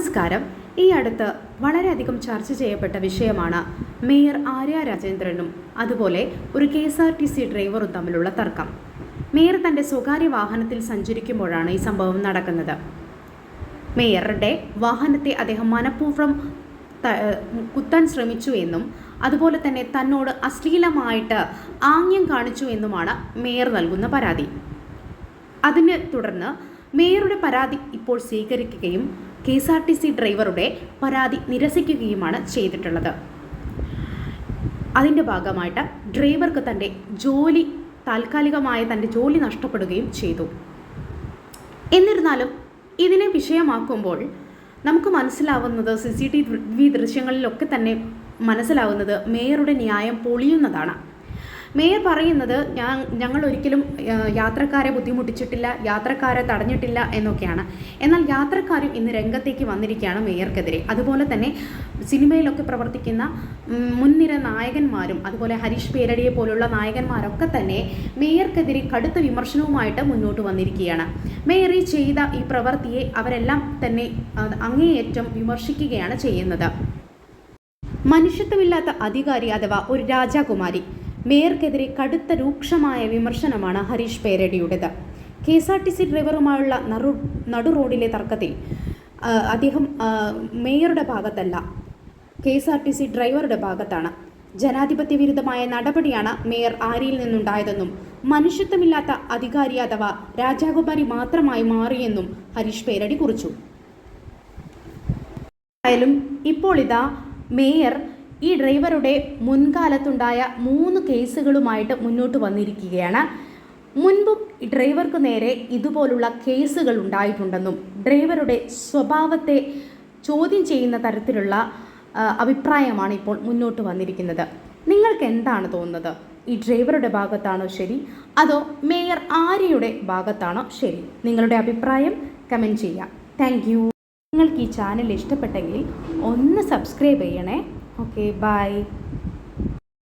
നമസ്കാരം. ഈ അടുത്ത് വളരെയധികം ചർച്ച ചെയ്യപ്പെട്ട വിഷയമാണ് മേയർ ആര്യ രാജേന്ദ്രനും അതുപോലെ ഒരു K S R T C ഡ്രൈവറും തമ്മിലുള്ള തർക്കം. മേയർ തന്റെ സ്വകാര്യ വാഹനത്തിൽ സഞ്ചരിക്കുമ്പോഴാണ് ഈ സംഭവം നടക്കുന്നത്. മേയറുടെ വാഹനത്തെ അദ്ദേഹം മനഃപൂർവം കുത്താൻ ശ്രമിച്ചു എന്നും അതുപോലെ തന്നെ തന്നോട് അശ്ലീലമായിട്ട് ആംഗ്യം കാണിച്ചു എന്നുമാണ് മേയർ നൽകുന്ന പരാതി. അതിനെ തുടർന്ന് മേയറുടെ പരാതി ഇപ്പോൾ സ്വീകരിക്കുകയും K S R T C ഡ്രൈവറുടെ പരാതി നിരസിക്കുകയുമാണ് ചെയ്തിട്ടുള്ളത്. അതിന്റെ ഭാഗമായിട്ട് ഡ്രൈവർക്ക് തന്റെ ജോലി താൽക്കാലികമായ തന്റെ ജോലി നഷ്ടപ്പെടുകയും ചെയ്തു. എന്നിരുന്നാലും ഇതിനെ വിഷയമാക്കുമ്പോൾ നമുക്ക് മനസ്സിലാവുന്നത് സി സി ടി വി ദൃശ്യങ്ങളിലൊക്കെ തന്നെ മനസ്സിലാവുന്നത് മേയറുടെ ന്യായം പൊളിയുന്നതാണ്. മേയർ പറയുന്നത് ഞാൻ ഞങ്ങൾ ഒരിക്കലും യാത്രക്കാരെ ബുദ്ധിമുട്ടിച്ചിട്ടില്ല യാത്രക്കാരെ തടഞ്ഞിട്ടില്ല എന്നൊക്കെയാണ്. എന്നാൽ യാത്രക്കാരും ഇന്ന് രംഗത്തേക്ക് വന്നിരിക്കുകയാണ് മേയർക്കെതിരെ. അതുപോലെ തന്നെ സിനിമയിലൊക്കെ പ്രവർത്തിക്കുന്ന മുൻനിര നായകന്മാരും അതുപോലെ ഹരീഷ് പേരടിയെ പോലുള്ള നായകന്മാരൊക്കെ തന്നെ മേയർക്കെതിരെ കടുത്ത വിമർശനവുമായിട്ട് മുന്നോട്ട് വന്നിരിക്കുകയാണ്. മേയർ ഈ ചെയ്ത ഈ പ്രവൃത്തിയെ അവരെല്ലാം തന്നെ അങ്ങേയറ്റം വിമർശിക്കുകയാണ് ചെയ്യുന്നത്. മനുഷ്യത്വമില്ലാത്ത അധികാരി അഥവാ ഒരു രാജാകുമാരി മേയർക്കെതിരെ കടുത്ത രൂക്ഷമായ വിമർശനമാണ് Harish പേരടിയുടേത്. K S R T C ഡ്രൈവറുമായുള്ള നറു നടു റോഡിലെ തർക്കത്തിൽ അദ്ദേഹം മേയറുടെ ഭാഗത്തല്ല K S R T C ഡ്രൈവറുടെ ഭാഗത്താണ്. ജനാധിപത്യ വിരുദ്ധമായ നടപടിയാണ് മേയർ ആരിയിൽ നിന്നുണ്ടായതെന്നും മനുഷ്യത്വമില്ലാത്ത അധികാരി അഥവാ രാജാകുമാരി മാത്രമായി മാറിയെന്നും ഹരീഷ് പേരടി കുറിച്ചു. ആയാലും ഇപ്പോൾ ഇതാ മേയർ ഈ ഡ്രൈവറുടെ മുൻകാലത്തുണ്ടായ മൂന്ന് കേസുകളുമായിട്ട് മുന്നോട്ട് വന്നിരിക്കുകയാണ്. മുൻപും ഡ്രൈവർക്ക് നേരെ ഇതുപോലുള്ള കേസുകൾ ഉണ്ടായിട്ടുണ്ടെന്നും ഡ്രൈവറുടെ സ്വഭാവത്തെ ചോദ്യം ചെയ്യുന്ന തരത്തിലുള്ള അഭിപ്രായമാണ് ഇപ്പോൾ മുന്നോട്ട് വന്നിരിക്കുന്നത്. നിങ്ങൾക്ക് എന്താണ് തോന്നുന്നത്? ഈ ഡ്രൈവറുടെ ഭാഗത്താണോ ശരി? അതോ മേയർ ആര്യയുടെ ഭാഗത്താണോ ശരി? നിങ്ങളുടെ അഭിപ്രായം കമന്റ് ചെയ്യാം താങ്ക് നിങ്ങൾക്ക് ഈ ചാനൽ ഇഷ്ടപ്പെട്ടെങ്കിൽ ഒന്ന് സബ്സ്ക്രൈബ് ചെയ്യണേ. Okay bye